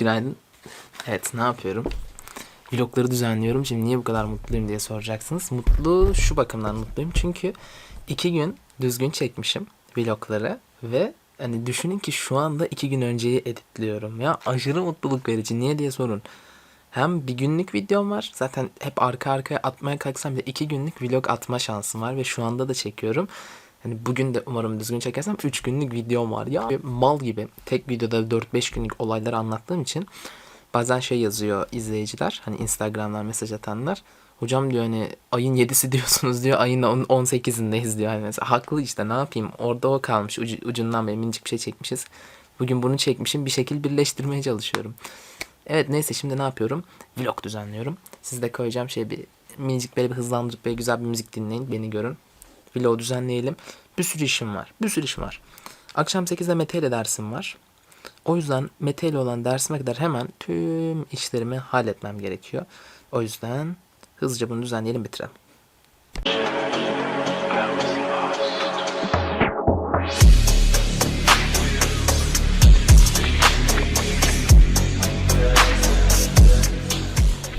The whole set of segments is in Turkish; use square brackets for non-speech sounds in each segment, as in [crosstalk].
Günaydın. Evet ne yapıyorum? Vlogları düzenliyorum. Şimdi niye bu kadar mutluyum diye soracaksınız. Mutlu şu bakımdan mutluyum. Çünkü iki gün düzgün çekmişim vlogları ve hani düşünün ki şu anda iki gün önceyi editliyorum. Ya aşırı mutluluk verici. Niye diye sorun. Hem bir günlük videom var. Zaten hep arka arkaya atmaya kalksam bile iki günlük vlog atma şansım var ve şu anda da çekiyorum. Hani bugün de umarım düzgün çekersem 3 günlük videom var. Ya mal gibi tek videoda 4-5 günlük olayları anlattığım için bazen şey yazıyor izleyiciler. Hani Instagram'dan mesaj atanlar. Hocam diyor hani ayın 7'si diyorsunuz diyor. Ayın 10 18'indeyiz diyor. Hani mesela haklı işte ne yapayım. Orada o kalmış. Ucu, ucundan böyle minicik bir şey çekmişiz. Bugün bunu çekmişim. Bir şekil birleştirmeye çalışıyorum. Evet neyse şimdi ne yapıyorum? Vlog düzenliyorum. Siz de koyacağım şey bir minicik böyle bir hızlandırıp böyle güzel bir müzik dinleyin. Beni görün. Vlog düzenleyelim. Bir sürü işim var. Bir sürü işim var. Akşam 8'de Mete ile dersim var. O yüzden Mete ile olan dersime kadar hemen tüm işlerimi halletmem gerekiyor. O yüzden hızlıca bunu düzenleyelim bitirelim.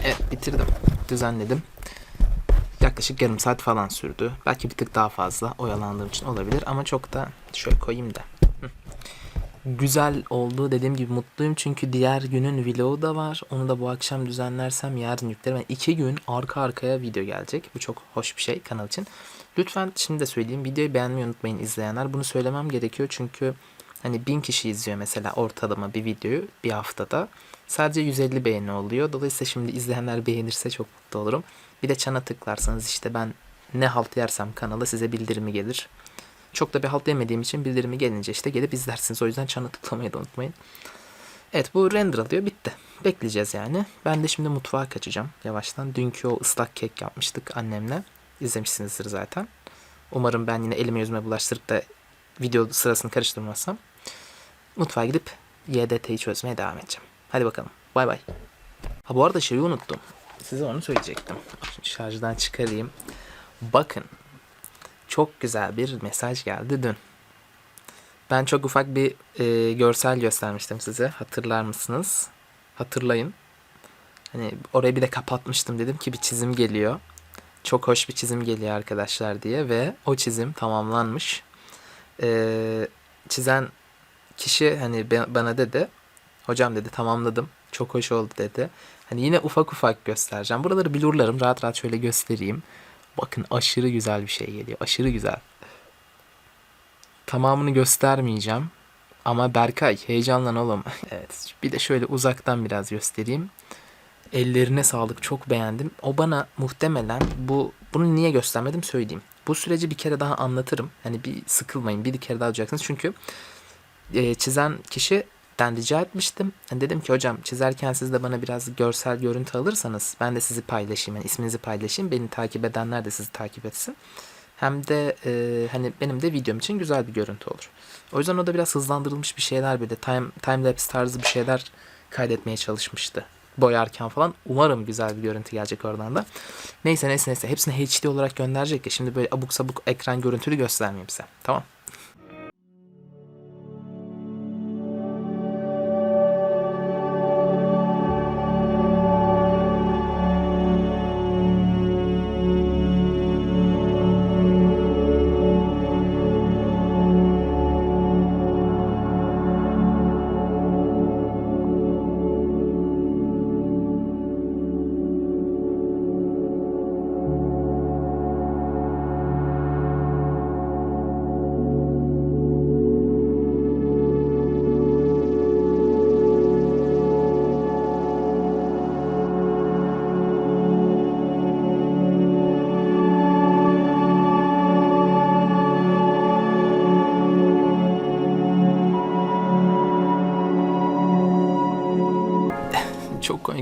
Evet bitirdim. Düzenledim. Yaklaşık yarım saat falan sürdü. Belki bir tık daha fazla oyalandığım için olabilir ama çok da şöyle koyayım da. Güzel oldu dediğim gibi mutluyum çünkü diğer günün vlogu da var. Onu da bu akşam düzenlersem yarın yüklerim. Yani iki gün arka arkaya video gelecek. Bu çok hoş bir şey kanal için. Lütfen şimdi de söyleyeyim videoyu beğenmeyi unutmayın izleyenler. Bunu söylemem gerekiyor çünkü hani bin kişi izliyor mesela ortalama bir videoyu bir haftada. Sadece 150 beğeni oluyor. Dolayısıyla şimdi izleyenler beğenirse çok mutlu olurum. Bir de çana tıklarsanız işte ben ne halt yersem kanala size bildirimi gelir. Çok da bir halt yemediğim için bildirimi gelince işte gelip izlersiniz. O yüzden çana tıklamayı da unutmayın. Evet bu render alıyor bitti. Bekleyeceğiz yani. Ben de şimdi mutfağa kaçacağım yavaştan. Dünkü o ıslak kek yapmıştık annemle. İzlemişsinizdir zaten. Umarım ben yine elime yüzüme bulaştırıp da video sırasını karıştırmazsam. Mutfağa gidip YDT'yi çözmeye devam edeceğim. Hadi bakalım. Bay bay. Ha bu arada şeyi unuttum. Size onu söyleyecektim. Şarjdan çıkarayım. Bakın. Çok güzel bir mesaj geldi dün. Ben çok ufak bir e, görsel göstermiştim size. Hatırlar mısınız? Hatırlayın. Hani orayı bir de kapatmıştım dedim ki bir çizim geliyor. Çok hoş bir çizim geliyor arkadaşlar diye ve o çizim tamamlanmış. E, çizen kişi hani bana dedi. Hocam dedi tamamladım. Çok hoş oldu dedi. Hani yine ufak ufak göstereceğim. Buraları blurlarım. Rahat rahat şöyle göstereyim. Bakın aşırı güzel bir şey geliyor. Aşırı güzel. Tamamını göstermeyeceğim. Ama Berkay heyecanlan oğlum. [laughs] evet. Bir de şöyle uzaktan biraz göstereyim. Ellerine sağlık. Çok beğendim. O bana muhtemelen bu bunu niye göstermedim söyleyeyim. Bu süreci bir kere daha anlatırım. Hani bir sıkılmayın. Bir kere daha olacaksınız. Çünkü e, çizen kişi ben rica etmiştim. Yani dedim ki hocam çizerken siz de bana biraz görsel görüntü alırsanız ben de sizi paylaşayım. Yani isminizi paylaşayım. Beni takip edenler de sizi takip etsin. Hem de e, hani benim de videom için güzel bir görüntü olur. O yüzden o da biraz hızlandırılmış bir şeyler böyle time, time lapse tarzı bir şeyler kaydetmeye çalışmıştı. Boyarken falan. Umarım güzel bir görüntü gelecek oradan da. Neyse neyse neyse. Hepsini HD olarak gönderecek ya. Şimdi böyle abuk sabuk ekran görüntülü göstermeyeyim size. Tamam.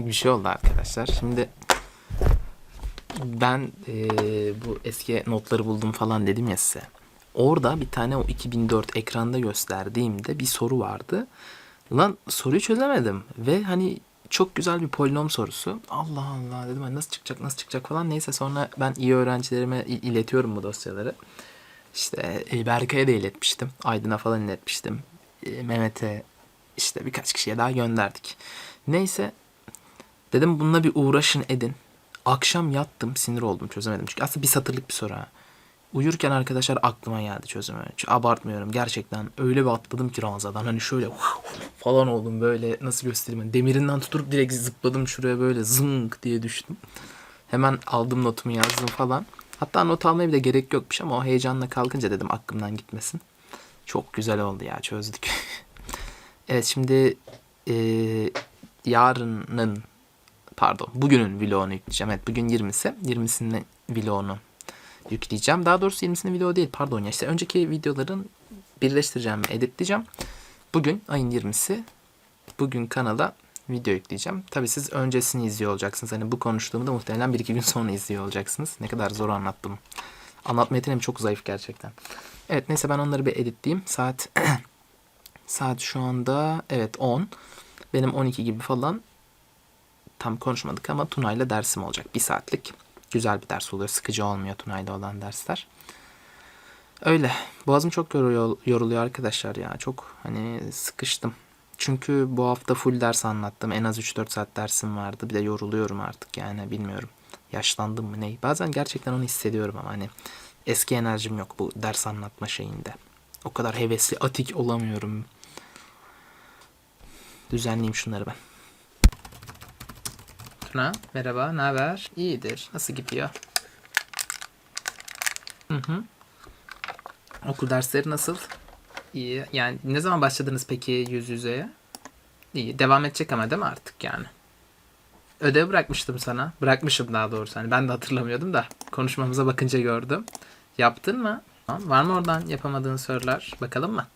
Bir şey oldu arkadaşlar. Şimdi ben eee, bu eski notları buldum falan dedim ya size. Orada bir tane o 2004 ekranda gösterdiğimde bir soru vardı. Lan soruyu çözemedim ve hani çok güzel bir polinom sorusu. Allah Allah dedim hani nasıl çıkacak nasıl çıkacak falan. Neyse sonra ben iyi öğrencilerime il- iletiyorum bu dosyaları. İşte e, Berkay'a da iletmiştim. Aydın'a falan iletmiştim. E, Mehmet'e işte birkaç kişiye daha gönderdik. Neyse dedim bununla bir uğraşın edin. Akşam yattım sinir oldum çözemedim. Çünkü aslında bir satırlık bir soru ha. Uyurken arkadaşlar aklıma geldi çözümü. Hiç abartmıyorum gerçekten. Öyle bir atladım ki ranzadan. Hani şöyle [laughs] falan oldum böyle nasıl göstereyim. Hani demirinden tutup direkt zıpladım şuraya böyle zınk diye düştüm. Hemen aldım notumu yazdım falan. Hatta not almaya bile gerek yokmuş ama o heyecanla kalkınca dedim aklımdan gitmesin. Çok güzel oldu ya çözdük. [laughs] evet şimdi eee, yarının pardon bugünün vlogunu yükleyeceğim. Evet bugün 20'si. 20'sinin vlogunu yükleyeceğim. Daha doğrusu 20'sinin video değil pardon ya işte önceki videoların birleştireceğim ve editleyeceğim. Bugün ayın 20'si. Bugün kanala video yükleyeceğim. Tabi siz öncesini izliyor olacaksınız. Hani bu konuştuğumu da muhtemelen 1-2 gün sonra izliyor olacaksınız. Ne kadar zor anlattım. Anlatma yeteneğim çok zayıf gerçekten. Evet neyse ben onları bir editleyeyim. Saat [clears throat] saat şu anda evet 10. Benim 12 gibi falan tam konuşmadık ama Tuna'yla dersim olacak. Bir saatlik. Güzel bir ders oluyor. Sıkıcı olmuyor Tuna'yla olan dersler. Öyle. Boğazım çok yoruluyor arkadaşlar ya. Çok hani sıkıştım. Çünkü bu hafta full ders anlattım. En az 3-4 saat dersim vardı. Bir de yoruluyorum artık yani bilmiyorum. Yaşlandım mı ne? Bazen gerçekten onu hissediyorum ama hani eski enerjim yok bu ders anlatma şeyinde. O kadar hevesli, atik olamıyorum. Düzenleyeyim şunları ben. Tuna, merhaba, ne haber? İyidir. Nasıl gidiyor? Hı hı. Okul dersleri nasıl? İyi. Yani ne zaman başladınız peki yüz yüzeye? İyi. Devam edecek ama değil mi artık yani? Ödev bırakmıştım sana. Bırakmışım daha doğrusu. Hani ben de hatırlamıyordum da. Konuşmamıza bakınca gördüm. Yaptın mı? Var mı oradan yapamadığın sorular? Bakalım mı?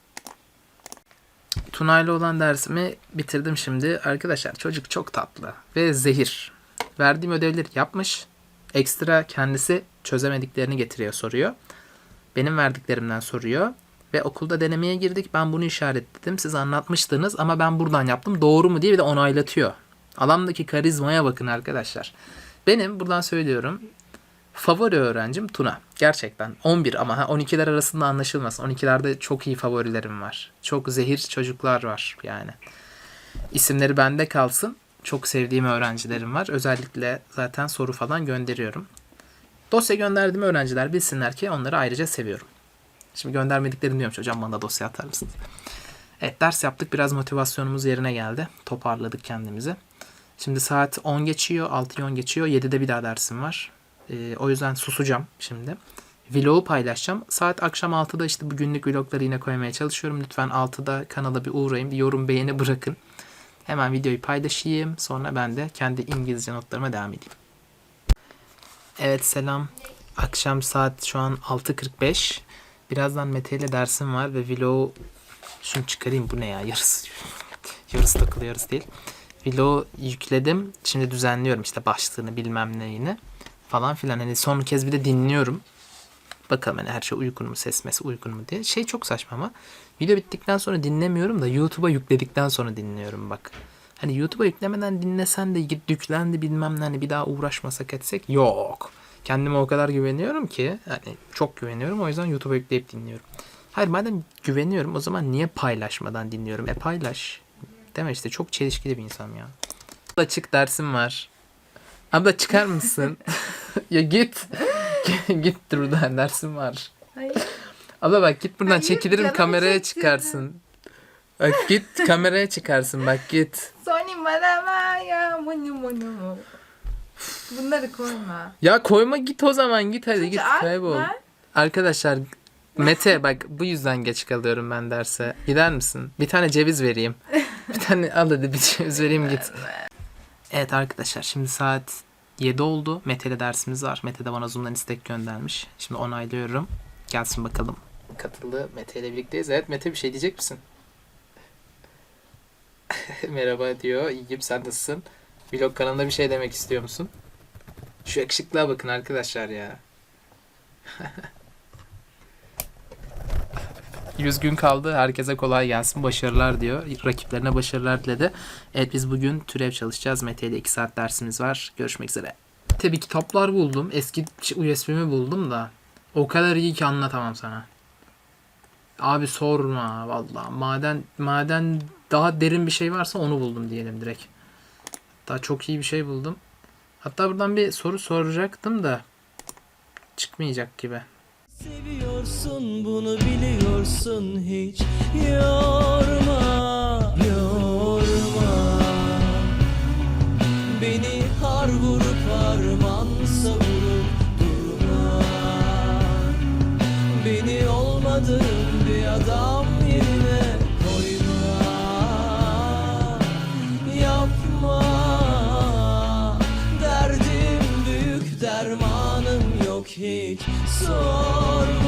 Tuna'yla olan dersimi bitirdim şimdi. Arkadaşlar çocuk çok tatlı ve zehir. Verdiğim ödevleri yapmış. Ekstra kendisi çözemediklerini getiriyor soruyor. Benim verdiklerimden soruyor. Ve okulda denemeye girdik. Ben bunu işaretledim. Siz anlatmıştınız ama ben buradan yaptım. Doğru mu diye bir de onaylatıyor. Adamdaki karizmaya bakın arkadaşlar. Benim buradan söylüyorum. Favori öğrencim Tuna. Gerçekten 11 ama ha 12'ler arasında anlaşılmasın. 12'lerde çok iyi favorilerim var. Çok zehir çocuklar var yani. İsimleri bende kalsın. Çok sevdiğim öğrencilerim var. Özellikle zaten soru falan gönderiyorum. Dosya gönderdiğim öğrenciler bilsinler ki onları ayrıca seviyorum. Şimdi göndermediklerini diyorum hocam bana dosya atar mısınız? Evet ders yaptık biraz motivasyonumuz yerine geldi. Toparladık kendimizi. Şimdi saat 10 geçiyor, 6'yı 10 geçiyor. 7'de bir daha dersim var. Ee, o yüzden susacağım şimdi. Vlogu paylaşacağım. Saat akşam 6'da işte bu günlük vlogları yine koymaya çalışıyorum. Lütfen 6'da kanala bir uğrayın. Bir yorum beğeni bırakın. Hemen videoyu paylaşayım. Sonra ben de kendi İngilizce notlarıma devam edeyim. Evet selam. Akşam saat şu an 6.45. Birazdan Mete ile dersim var ve vlogu şunu çıkarayım bu ne ya yarısı yarısı takılı yarısı değil. Vlogu yükledim. Şimdi düzenliyorum işte başlığını bilmem neyini falan filan. Hani son kez bir de dinliyorum. Bakalım hani her şey uygun mu ses mes uygun mu diye. Şey çok saçma ama video bittikten sonra dinlemiyorum da YouTube'a yükledikten sonra dinliyorum bak. Hani YouTube'a yüklemeden dinlesen de git yüklendi bilmem ne hani bir daha uğraşmasak etsek yok. Kendime o kadar güveniyorum ki hani çok güveniyorum o yüzden YouTube'a yükleyip dinliyorum. Hayır madem güveniyorum o zaman niye paylaşmadan dinliyorum? E paylaş. Mi işte çok çelişkili bir insan ya. Açık dersim var. Abla çıkar mısın? [laughs] ya git. [laughs] git buradan dersim var. Hayır. Abla bak git buradan Hayır, çekilirim kameraya çektirdin. çıkarsın. Bak git [laughs] kameraya çıkarsın bak git. Sony bana ya mını mını. Bunları koyma. Ya koyma git o zaman git hadi git At, kaybol. Arkadaşlar Mete bak bu yüzden geç kalıyorum ben derse. Gider misin? Bir tane ceviz vereyim. [laughs] Bir tane al hadi bir ceviz vereyim git. Evet arkadaşlar şimdi saat 7 oldu. Mete ile dersimiz var. Mete de bana Zoom'dan istek göndermiş. Şimdi onaylıyorum. Gelsin bakalım. Katıldı. Mete ile birlikteyiz. Evet Mete bir şey diyecek misin? [laughs] Merhaba diyor. İyiyim sen nasılsın? Vlog kanalında bir şey demek istiyor musun? Şu yakışıklığa bakın arkadaşlar ya. [laughs] 100 gün kaldı. Herkese kolay gelsin. Başarılar diyor. Rakiplerine başarılar diledi. Evet biz bugün türev çalışacağız. Mete ile 2 saat dersimiz var. Görüşmek üzere. Tabi kitaplar buldum. Eski USB'mi buldum da. O kadar iyi ki anlatamam sana. Abi sorma vallahi. Maden maden daha derin bir şey varsa onu buldum diyelim direkt. Daha çok iyi bir şey buldum. Hatta buradan bir soru soracaktım da çıkmayacak gibi. Seviyorsun bunu biliyorsun hiç. Yorma yorma. Beni har vurup harman savurup durma. Beni olmadığım bir adam yerine hiç sorma